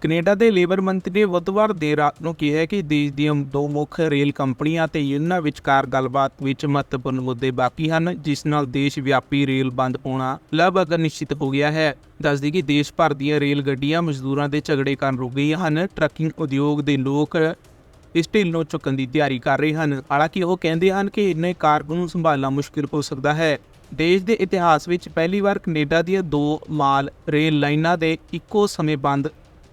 Canada ਦੇ labour ਮੰਤਰੀ ਨੇ ਬੁੱਧਵਾਰ ਦੇਰ ਰਾਤ ਨੂੰ ਕਿਹਾ ਕਿ ਦੇਸ਼ ਦੀਆਂ ਦੋ ਮੁੱਖ ਰੇਲ ਕੰਪਨੀਆਂ ਤੇ ਯੂਨੀਅਨਾਂ ਵਿਚਕਾਰ ਗੱਲਬਾਤ ਵਿੱਚ ਮਹੱਤਵਪੂਰਨ ਮੁੱਦੇ ਬਾਕੀ ਹਨ, ਜਿਸ ਨਾਲ ਦੇਸ਼ ਵਿਆਪੀ ਰੇਲ ਬੰਦ ਹੋਣਾ ਲਗਭਗ ਨਿਸ਼ਚਿਤ ਹੋ ਗਿਆ ਹੈ। ਦੱਸਦੀ ਕਿ ਦੇਸ਼ ਭਰ ਦੀਆਂ ਰੇਲ ਗੱਡੀਆਂ ਮਜ਼ਦੂਰਾਂ ਦੇ ਝਗੜੇ ਕਾਰਨ ਰੁਕ ਗਈਆਂ ਹਨ। ਟਰੱਕਿੰਗ ਉਦਯੋਗ ਦੇ ਲੋਕ ਇਸ ਢਿੱਲ ਨੂੰ ਚੁੱਕਣ ਦੀ ਤਿਆਰੀ ਕਰ ਰਹੇ ਹਨ। ਹਾਲਾਂਕਿ ਉਹ ਕਹਿੰਦੇ ਹਨ ਕਿ ਇੰਨੇ ਕਾਰਗੋ ਨੂੰ ਸੰਭਾਲਣਾ ਮੁਸ਼ਕਿਲ ਹੋ ਸਕਦਾ ਹੈ। ਦੇਸ਼ ਦੇ ਇਤਿਹਾਸ ਵਿੱਚ ਪਹਿਲੀ ਵਾਰ ਕੈਨੇਡਾ ਦੀਆਂ ਦੋ ਮਾਲ ਰੇਲ ਲਾਈਨਾਂ ਦੇ ਇੱਕੋ ਸਮੇਂ ਬੰਦ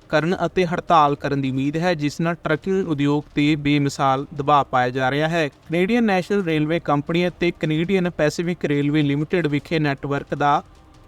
ਕਰਨ ਅਤੇ ਹੜਤਾਲ ਕਰਨ ਦੀ ਉਮੀਦ ਹੈ, ਜਿਸ ਨਾਲ ਟਰੱਕਿੰਗ ਉਦਯੋਗ ਤੇ ਬੇਮਿਸਾਲ ਦਬਾਅ ਪਾਇਆ ਜਾ ਰਿਹਾ ਹੈ। ਕੈਨੇਡੀਅਨ ਨੈਸ਼ਨਲ ਰੇਲਵੇ ਕੰਪਨੀ ਅਤੇ ਕੈਨੇਡੀਅਨ ਪੈਸੀਫਿਕ ਰੇਲਵੇ ਲਿਮਟਿਡ ਵਿਖੇ ਨੈਟਵਰਕ ਦਾ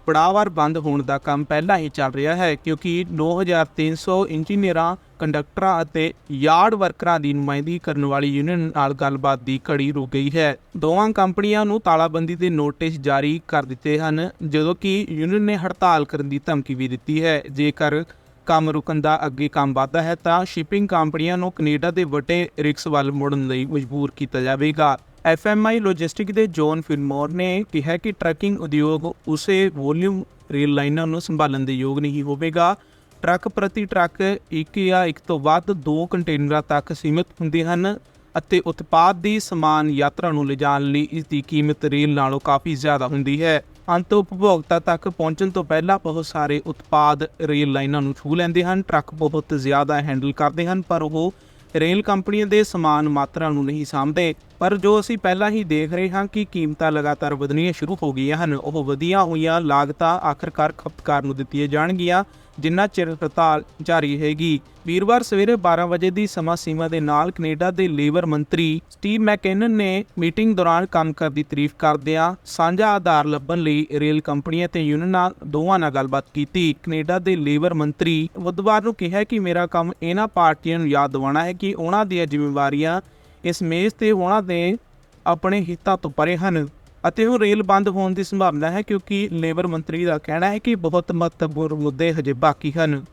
ਪੜਾਵਾਰ ਬੰਦ ਹੋਣ ਦਾ ਕੰਮ ਪਹਿਲਾਂ ਹੀ ਚੱਲ ਰਿਹਾ ਹੈ, ਕਿਉਂਕਿ 9300 ਇੰਜੀਨੀਅਰਾਂ, ਕੰਡਕਟਰਾਂ ਅਤੇ ਯਾਰਡ ਵਰਕਰਾਂ ਦੀ ਨੁਮਾਇੰਦਗੀ ਕਰਨ ਵਾਲੀ ਯੂਨੀਅਨ ਨਾਲ ਗੱਲਬਾਤ ਦੀ ਘੜੀ ਰੁਕ ਗਈ ਹੈ। ਦੋਵਾਂ ਕੰਪਨੀਆਂ ਨੂੰ ਤਾਲਾਬੰਦੀ ਦੇ ਨੋਟਿਸ ਜਾਰੀ ਕਰ ਦਿੱਤੇ ਹਨ, ਜਦੋਂ ਕਿ ਯੂਨੀਅਨ ਨੇ ਹੜਤਾਲ ਕਰਨ ਦੀ ਧਮਕੀ ਵੀ ਦਿੱਤੀ ਹੈ। ਜੇਕਰ ਕੰਮ ਰੁਕਣ ਦਾ ਅੱਗੇ ਕੰਮ ਵੱਧਦਾ ਹੈ, ਤਾਂ ਸ਼ਿਪਿੰਗ ਕੰਪਨੀਆਂ ਨੂੰ ਕੈਨੇਡਾ ਦੇ ਵੱਡੇ ਰਿਕਸ ਵੱਲ ਮੁੜਨ ਲਈ ਮਜਬੂਰ ਕੀਤਾ ਜਾਵੇਗਾ। ਐਫਐਮਆਈ ਲੌਜਿਸਟਿਕ ਦੇ ਜੋਨ ਫਿਨਮੋਰ ਨੇ ਕਿਹਾ ਕਿ ਟਰੱਕਿੰਗ ਉਦਯੋਗ ਉਸੇ ਵੋਲਿਊਮ ਰੇਲ ਲਾਈਨਾਂ ਨੂੰ ਸੰਭਾਲਣ ਦੇ ਯੋਗ ਨਹੀਂ ਹੋਵੇਗਾ। ਟਰੱਕ ਪ੍ਰਤੀ ਟਰੱਕ ਇੱਕ ਜਾਂ ਇੱਕ ਤੋਂ ਵੱਧ ਦੋ ਕੰਟੇਨਰਾਂ ਤੱਕ ਸੀਮਿਤ ਹੁੰਦੇ ਹਨ ਅਤੇ ਉਤਪਾਦ ਦੀ ਸਮਾਨ ਯਾਤਰਾ ਨੂੰ ਲਿਜਾਣ ਲਈ ਇਸ ਦੀ ਕੀਮਤ ਰੇਲ ਨਾਲੋਂ ਕਾਫੀ ਜ਼ਿਆਦਾ ਹੁੰਦੀ ਹੈ। ਅੰਤ ਉਪਭੋਗਤਾ ਤੱਕ ਪਹੁੰਚਣ ਤੋਂ ਪਹਿਲਾਂ ਬਹੁਤ ਸਾਰੇ ਉਤਪਾਦ ਰੇਲ ਲਾਈਨਾਂ ਨੂੰ ਛੂ ਲੈਂਦੇ ਹਨ, ਟਰੱਕ ਬਹੁਤ ਜ਼ਿਆਦਾ ਹੈਂਡਲ ਕਰਦੇ ਹਨ, ਪਰ ਉਹ ਰੇਲ ਕੰਪਨੀਆਂ ਦੇ ਸਮਾਨ ਮਾਤਰਾ ਨੂੰ ਨਹੀਂ ਸਾਂਭਦੇ। ਪਰ ਜੋ ਅਸੀਂ ਪਹਿਲਾਂ ਹੀ ਦੇਖ ਰਹੇ ਹਾਂ ਕਿ ਕੀਮਤਾਂ ਲਗਾਤਾਰ ਵਧਣੀਆਂ ਸ਼ੁਰੂ ਹੋ ਗਈਆਂ ਹਨ, ਉਹ ਵਧੀਆਂ ਹੋਈਆਂ ਲਾਗਤਾਂ ਆਖਰਕਾਰ ਖਪਤਕਾਰ ਨੂੰ ਦਿੱਤੀਆਂ ਜਾਣਗੀਆਂ। ਜਿੰਨਾ ਚਿਰ ਹੜਤਾਲ ਜਾਰੀ ਰਹੇਗੀ। ਵੀਰਵਾਰ ਸਵੇਰੇ 12 ਵਜੇ ਦੀ ਸਮਾਂ ਸੀਮਾ ਦੇ ਨਾਲ ਕੈਨੇਡਾ ਦੇ ਲੇਬਰ ਮੰਤਰੀ ਸਟੀਵ ਮੈਕੇਨਨ ਨੇ ਮੀਟਿੰਗ ਦੌਰਾਨ ਕੰਮ ਕਰਨ ਦੀ ਤਾਰੀਫ ਕਰਦਿਆਂ ਸਾਂਝਾ ਆਧਾਰ ਲੱਭਣ ਲਈ ਰੇਲ ਕੰਪਨੀਆਂ ਤੇ ਯੂਨੀਅਨਾਂ ਦੋਵਾਂ ਨਾਲ ਗੱਲਬਾਤ ਕੀਤੀ। ਕੈਨੇਡਾ ਦੇ ਲੇਬਰ ਮੰਤਰੀ ਬੁੱਧਵਾਰ ਨੂੰ ਕਿਹਾ ਕਿ ਮੇਰਾ ਕੰਮ ਇਹਨਾਂ ਪਾਰਟੀਆਂ ਨੂੰ ਯਾਦ ਦਿਵਾਉਣਾ ਹੈ ਕਿ ਉਹਨਾਂ ਦੀਆਂ ਜ਼ਿੰਮੇਵਾਰੀਆਂ ਇਸ ਮੇਜ਼ ਤੇ ਉਹਨਾਂ ਦੇ ਆਪਣੇ ਹਿੱਤਾਂ ਤੋਂ ਪਰੇ ਹਨ। ਅਤੇ ਉਹ ਰੇਲ ਬੰਦ ਹੋਣ ਦੀ ਸੰਭਾਵਨਾ ਹੈ ਕਿਉਂਕਿ ਲੇਬਰ ਮੰਤਰੀ ਦਾ ਕਹਿਣਾ ਹੈ ਕਿ ਬਹੁਤ ਮਹੱਤਵਪੂਰਨ ਮੁੱਦੇ ਹਜੇ ਬਾਕੀ ਹਨ।